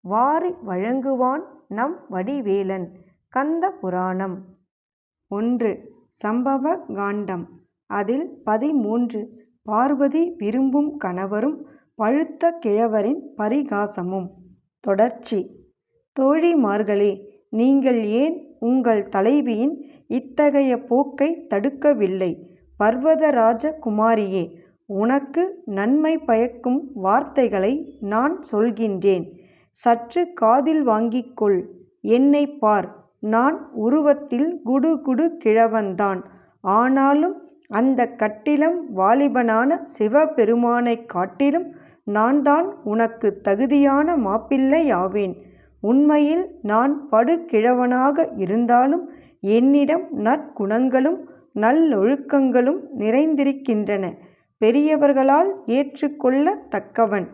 வாரி வழங்குவான் நம் வடிவேலன். கந்த புராணம். ஒன்று. சம்பவ காண்டம். அதில் பதிமூன்று. பார்வதி விரும்பும் கணவரும் பழுத்த கிழவரின் பரிகாசமும். தொடர்ச்சி. தோழிமார்களே நீங்கள் ஏன் உங்கள் தலைவியின் இத்தகைய போக்கை தடுக்கவில்லை? பர்வதராஜ குமாரியே உனக்கு நன்மை பயக்கும் வார்த்தைகளை நான் சொல்கின்றேன். சற்று காதில் வாங்கிக்கொள். என்னை பார் நான் உருவத்தில் குடுகுடு கிழவன்தான். ஆனாலும் அந்த கட்டிலம் வாலிபனான சிவபெருமானைக் காட்டிலும் நான்தான் உனக்கு தகுதியான மாப்பிள்ளையாவேன் உண்மையில் நான் படுகிழவனாக இருந்தாலும் என்னிடம் நற்குணங்களும் நல்லொழுக்கங்களும் நிறைந்திருக்கின்றன. பெரியவர்களால் ஏற்றுக்கொள்ளத் தக்கவன்.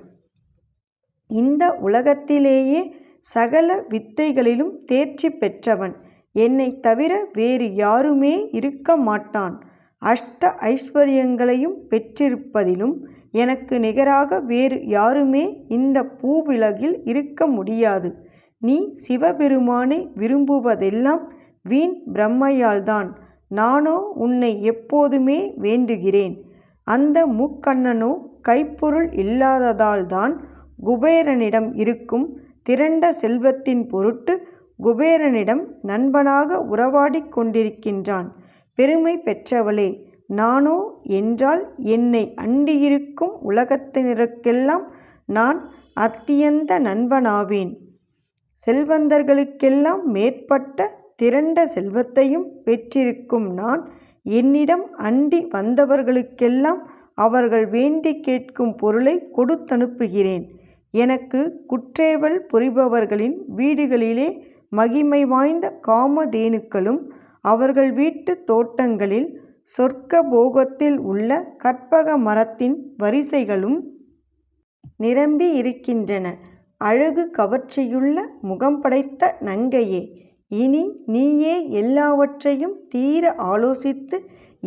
இந்த உலகத்திலேயே சகல வித்தைகளிலும் தேர்ச்சி பெற்றவன். என்னைத் தவிர வேறு யாருமே இருக்க மாட்டான். அஷ்ட ஐஸ்வர்யங்களையும் பெற்றிருப்பதிலும் எனக்கு நிகராக வேறு யாருமே இந்த பூவிலகில் இருக்க முடியாது. நீ சிவபெருமானை விரும்புவதெல்லாம் வீண் பிரம்மையால்தான். நானோ உன்னை எப்போதுமே வேண்டுகிறேன். அந்த முக்கண்ணனோ கைப்பொருள் இல்லாததால்தான் குபேரனிடம் இருக்கும் திரண்ட செல்வத்தின் பொருட்டு குபேரனிடம் நண்பனாக உறவாடிக் கொண்டிருக்கின்றான். பெருமை பெற்றவளே நானோ என்றால் என்னை அண்டியிருக்கும் உலகத்தினருக்கெல்லாம் நான் அத்தியந்த நண்பனாவேன். செல்வந்தர்களுக்கெல்லாம் மேற்பட்ட திரண்ட செல்வத்தையும் பெற்றிருக்கும் நான் என்னிடம் அண்டி வந்தவர்களுக்கெல்லாம் அவர்கள் வேண்டி கேட்கும் பொருளை கொடுத்தனுப்புகிறேன். எனக்கு குற்றேவல் புரிபவர்களின் வீடுகளிலே மகிமை வாய்ந்த காமதேனுக்களும் அவர்கள் வீட்டு தோட்டங்களில் சொர்க்க போகத்தில் உள்ள கற்பக மரத்தின் வரிசைகளும் நிரம்பி இருக்கின்றன. அழகு கவர்ச்சியுள்ள முகம் படைத்த நங்கையே இனி நீயே எல்லாவற்றையும் தீர ஆலோசித்து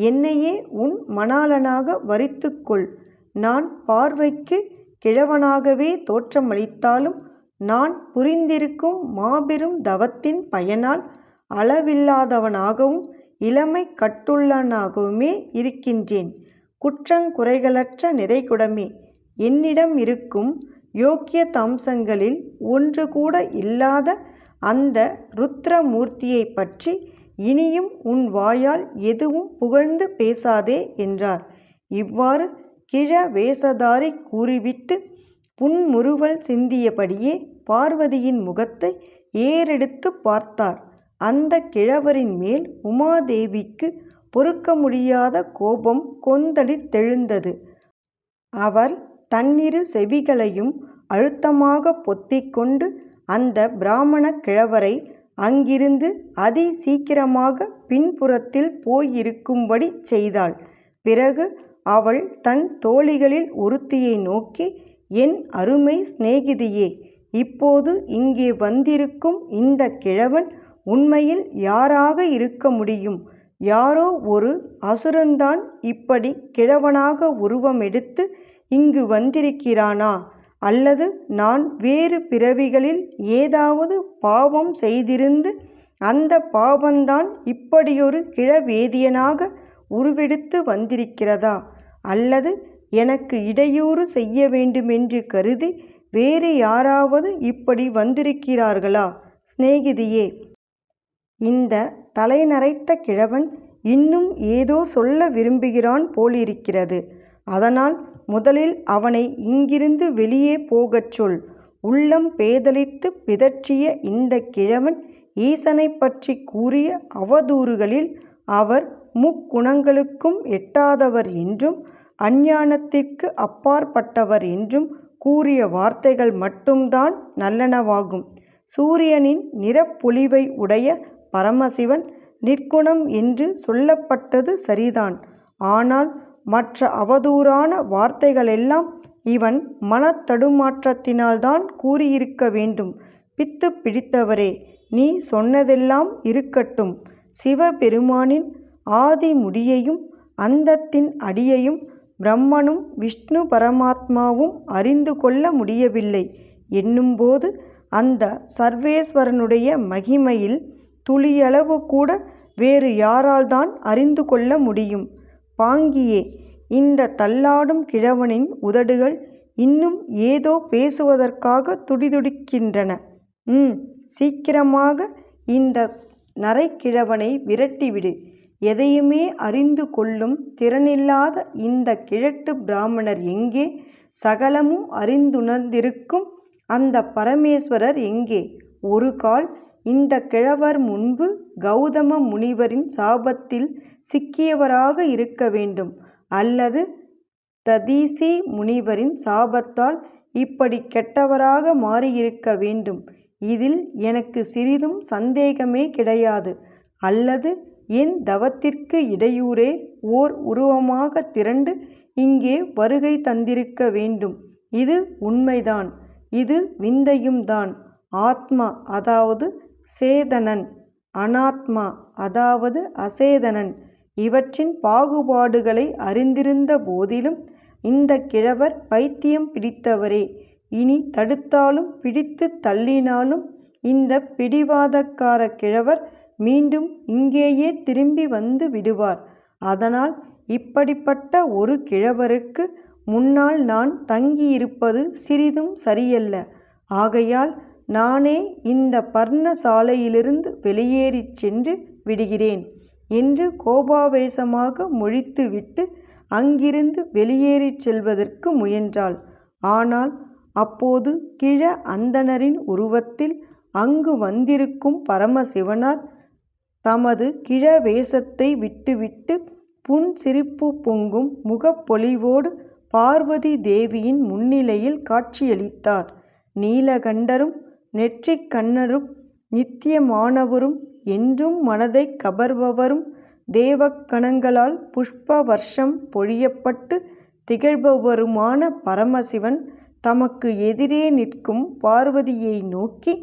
என்னையே உன் மணாளனாக வரித்துக்கொள். நான் பார்வைக்கு கிழவனாகவே தோற்றமளித்தாலும் நான் புரிந்திருக்கும் மாபெரும் தவத்தின் பயனால் அளவில்லாதவனாகவும் இளமை கட்டுள்ளனாகவுமே இருக்கின்றேன். குற்றங்குறைகளற்ற நிறைகுடமே. என்னிடம் இருக்கும் யோக்கிய தம்சங்களில் ஒன்று கூட இல்லாத அந்த ருத்ரமூர்த்தியைப் பற்றி இனியும் உன் வாயால் எதுவும் புகழ்ந்து பேசாதே என்றார். இவ்வாறு கிழ வேஷதாரி கூறிவிட்டு புன்முறுவல் சிந்தியபடியே பார்வதியின் முகத்தை ஏறெடுத்து பார்த்தார். அந்த கிழவரின் மேல் உமாதேவிக்கு பொறுக்க முடியாத கோபம் கொந்தளித்தெழுந்தது அவர் தன்னிரு செவிகளையும் அழுத்தமாக பொத்திக்கொண்டு அந்த பிராமணக் கிழவரை அங்கிருந்து அதி சீக்கிரமாக பின்புறத்தில் போயிருக்கும்படி செய்தாள். பிறகு அவள் தன் தோழிகளில் ஒருத்தியை நோக்கி என் அருமை சிநேகிதியே இப்போது இங்கே வந்திருக்கும் இந்த கிழவன் உண்மையில் யாராக இருக்க முடியும்? யாரோ ஒரு அசுரன்தான் இப்படி கிழவனாக உருவம் எடுத்து இங்கு வந்திருக்கிறானா? அல்லது நான் வேறு பிறவிகளில் ஏதாவது பாவம் செய்திருந்து அந்த பாவந்தான் இப்படியொரு கிழவேதியனாக உருவெடுத்து வந்திருக்கிறதா? அல்லது எனக்கு இடையூறு செய்ய வேண்டுமென்று கருதி வேறு யாராவது இப்படி வந்திருக்கிறார்களா? சிநேகிதியே இந்த தலைநரைத்த கிழவன் இன்னும் ஏதோ சொல்ல விரும்புகிறான் போலிருக்கிறது. அதனால் முதலில் அவனை இங்கிருந்து வெளியே போகச் சொல். உள்ளம் பேதலித்து பிதற்றிய இந்த கிழவன் ஈசனைப் பற்றி கூறிய அவதூறுகளில் அவர் முக்குணங்களுக்கும் எட்டாதவர் என்றும் அஞ்ஞானத்திற்கு அப்பாற்பட்டவர் என்றும் கூறிய வார்த்தைகள் மட்டும்தான் நல்லனவாகும். சூரியனின் நிறப்பொலிவை உடைய பரமசிவன் நிற்குணம் என்று சொல்லப்பட்டது சரிதான். ஆனால் மற்ற அவதூறான வார்த்தைகளெல்லாம் இவன் மனத்தடுமாற்றத்தினால்தான் கூறியிருக்க வேண்டும். பித்து பிடித்தவரே நீ சொன்னதெல்லாம் இருக்கட்டும். சிவபெருமானின் ஆதி முடியையும் அந்தத்தின் அடியையும் பிரம்மனும் விஷ்ணு பரமாத்மாவும் அறிந்து கொள்ள முடியவில்லை என்னும்போது அந்த சர்வேஸ்வரனுடைய மகிமையில் துளியளவு கூட வேறு யாரால்தான் அறிந்து கொள்ள முடியும்? பாங்கியே இந்த தள்ளாடும் கிழவனின் உதடுகள் இன்னும் ஏதோ பேசுவதற்காக துடிதுடிக்கின்றன. ம். சீக்கிரமாக இந்த நரைக்கிழவனை விரட்டிவிடு. எதையுமே அறிந்து கொள்ளும் திறனில்லாத இந்த கிழட்டு பிராமணர் எங்கே? சகலமும் அறிந்துணர்ந்திருக்கும் அந்த பரமேஸ்வரர் எங்கே? ஒரு கால் இந்த கிழவர் முன்பு கௌதம முனிவரின் சாபத்தில் சிக்கியவராக இருக்க வேண்டும். அல்லது ததீசி முனிவரின் சாபத்தால் இப்படி கெட்டவராக மாறியிருக்க வேண்டும். இதில் எனக்கு சிறிதும் சந்தேகமே கிடையாது. அல்லது என் தவத்திற்கு இடையூறே ஓர் உருவமாக திரண்டு இங்கே வருகை தந்திருக்க வேண்டும். இது உண்மைதான். இது விந்தையும்தான். ஆத்மா அதாவது சேதனன் அனாத்மா அதாவது அசேதனன் இவற்றின் பாகுபாடுகளை அறிந்திருந்த போதிலும் இந்த கிழவர் பைத்தியம் பிடித்தவரே. இனி தடுத்தாலும் பிடித்துத் தள்ளினாலும் இந்த பிடிவாதக்கார கிழவர் மீண்டும் இங்கேயே திரும்பி வந்து விடுவார். அதனால் இப்படிப்பட்ட ஒரு கிழவருக்கு முன்னால் நான் தங்கியிருப்பது சிறிதும் சரியல்ல. ஆகையால் நானே இந்த பர்ணசாலையிலிருந்து வெளியேறிச் சென்று விடுகிறேன் என்று கோபாவேசமாக மொழித்துவிட்டு அங்கிருந்து வெளியேறிச் செல்வதற்கு முயன்றாள். ஆனால் அப்போது கிழ அந்தணரின் உருவத்தில் அங்கு வந்திருக்கும் பரமசிவனார் தமது கிழவேஷத்தை விட்டுவிட்டு புன்சிரிப்பு பொங்கும் முகப்பொலிவோடு பார்வதி தேவியின் முன்னிலையில் காட்சியளித்தார். நீலகண்டரும் நெற்றிக்கண்ணரும் நித்யமானவரும் என்றும் மனதைக் கவர்பவரும் தேவக்கணங்களால் புஷ்ப வர்ஷம் பொழியப்பட்டு திகழ்பவருமான பரமசிவன் தமக்கு எதிரே நிற்கும் பார்வதியை நோக்கி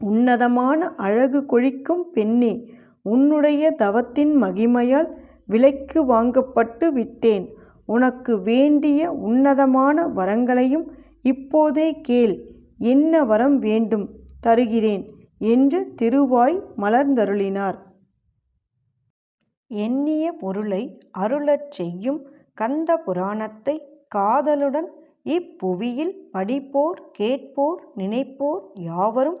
உன்னதமான அழகு கொழிக்கும் பெண்ணே உன்னுடைய தவத்தின் மகிமையால் விலைக்கு வாங்கப்பட்டு விட்டேன். உனக்கு வேண்டிய உன்னதமான வரங்களையும் இப்போதே கேள். என்ன வரம் வேண்டும்? தருகிறேன் என்று திருவாய் மலர்ந்தருளினார். எண்ணிய பொருளை அருளச் செய்யும் கந்த புராணத்தை காதலுடன் இப்புவியில் படிப்போர் கேட்போர் நினைப்போர் யாவரும்